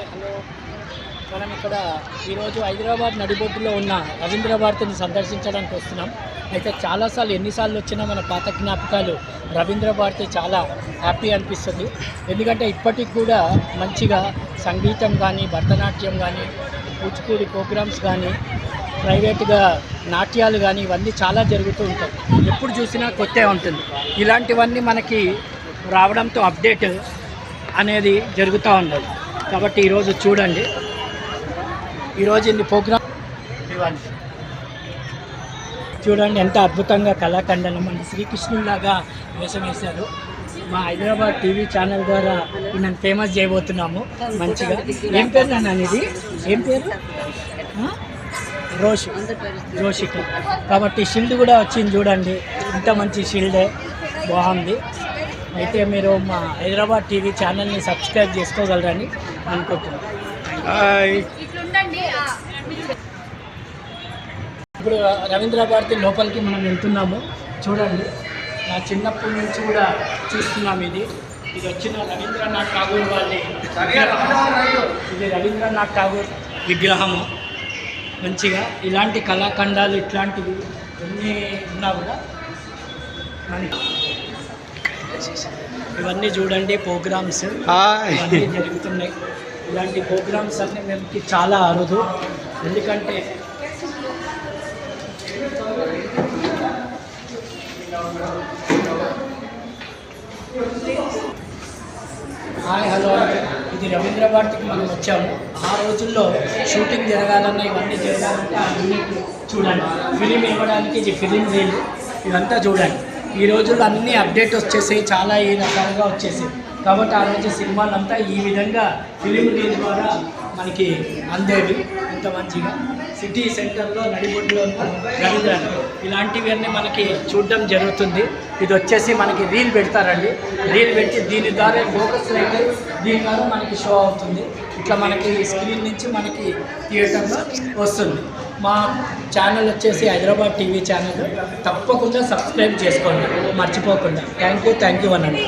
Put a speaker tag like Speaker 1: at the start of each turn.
Speaker 1: Hi hello. మనం ఇక్కడ ఈరోజు హైదరాబాద్ నడిబొడ్డులో ఉన్న రవీంద్ర భారతిని సందర్శించడానికి వస్తున్నాం. అయితే చాలాసార్లు ఎన్నిసార్లు వచ్చినా మన పాత జ్ఞాపకాలు రవీంద్ర భారతి చాలా హ్యాపీ అనిపిస్తుంది. ఎందుకంటే ఇప్పటికి కూడా మంచిగా సంగీతం కానీ భరతనాట్యం కానీ కూచిపూడి ప్రోగ్రామ్స్ కానీ ప్రైవేట్గా నాట్యాలు కానీ ఇవన్నీ చాలా జరుగుతూ ఉంటాయి. ఎప్పుడు చూసినా కొత్త ఉంటుంది. ఇలాంటివన్నీ మనకి రావడంతో అప్డేట్ అనేది జరుగుతూ ఉండదు. కాబట్టి ఈరోజు చూడండి. ఈరోజు ఇన్ని ప్రోగ్రామ్ ఇవ్వండి చూడండి ఎంత అద్భుతంగా కళాఖండనం మన శ్రీకృష్ణులాగా వేషం వేశారు మా హైదరాబాద్ టీవీ ఛానల్ ద్వారా నన్ను ఫేమస్ చేయబోతున్నాము మంచిగా. ఏం పేరు నన్ను అనేది? ఏం పేరు? రోష్. రోషిక. కాబట్టి షీల్డ్ కూడా వచ్చింది చూడండి. ఇంత మంచి షీల్డే. బాగుంది. అయితే మీరు మా హైదరాబాద్ టీవీ ఛానల్ని సబ్స్క్రైబ్ చేసుకోగలరని అనుకుంటున్నాను ఇప్పుడు రవీంద్ర భారతి లోపలికి మనం వెళ్తున్నాము. చూడండి నా చిన్నప్పటి నుంచి కూడా చూస్తున్నాం ఇది. ఇది వచ్చిన రవీంద్రనాథ్ ఠాగూర్ వాళ్ళ. విగ్రహం. ఇది రవీంద్రనాథ్ ఠాగూర్ విగ్రహము. మంచిగా ఇలాంటి కళాఖండాలు ఇట్లాంటివి ఎన్ని ఉన్నా కూడా మనకి ఇవన్నీ చూడండి ప్రోగ్రామ్స్. ఇవన్నీ జరుగుతున్నాయి. ఇలాంటి ప్రోగ్రామ్స్ అన్నీ మేము చాలా అరుదు. ఎందుకంటే హాయ్ హలో ఇది రవీంద్ర భారతికి మనం వచ్చాము. ఆ రోజుల్లో షూటింగ్ జరగాలన్నా ఇవన్నీ జరగాలంటే అన్ని చూడండి. ఫిలిం ఇవ్వడానికి ఇది ఫిలిం రీల్ ఇదంతా చూడండి. ఈ రోజుల్లో అన్ని అప్డేట్ వచ్చేసాయి చాలా ఈ రకాలుగా వచ్చేసాయి. కాబట్టి ఆ రోజు సినిమాలంతా ఈ విధంగా ఫిలిం రీల్ ద్వారా మనకి అందేవి ఇంత మంచిగా. సిటీ సెంటర్లో నడిబొడ్లో రవీంద్ర ఇలాంటివన్నీ మనకి చూడడం జరుగుతుంది. ఇది వచ్చేసి మనకి రీల్ పెడతారండి. రీల్ పెట్టి దీని ద్వారా ఫోకస్ అయితే దీని ద్వారా మనకి షో అవుతుంది. ఇట్లా మనకి స్క్రీన్ నుంచి మనకి థియేటర్లో వస్తుంది. మా ఛానల్ వచ్చేసి హైదరాబాద్ టీవీ ఛానల్. తప్పకుండా సబ్స్క్రైబ్ చేసుకోండి. మర్చిపోకుండా. థ్యాంక్ యూ థ్యాంక్ యూ అనండి.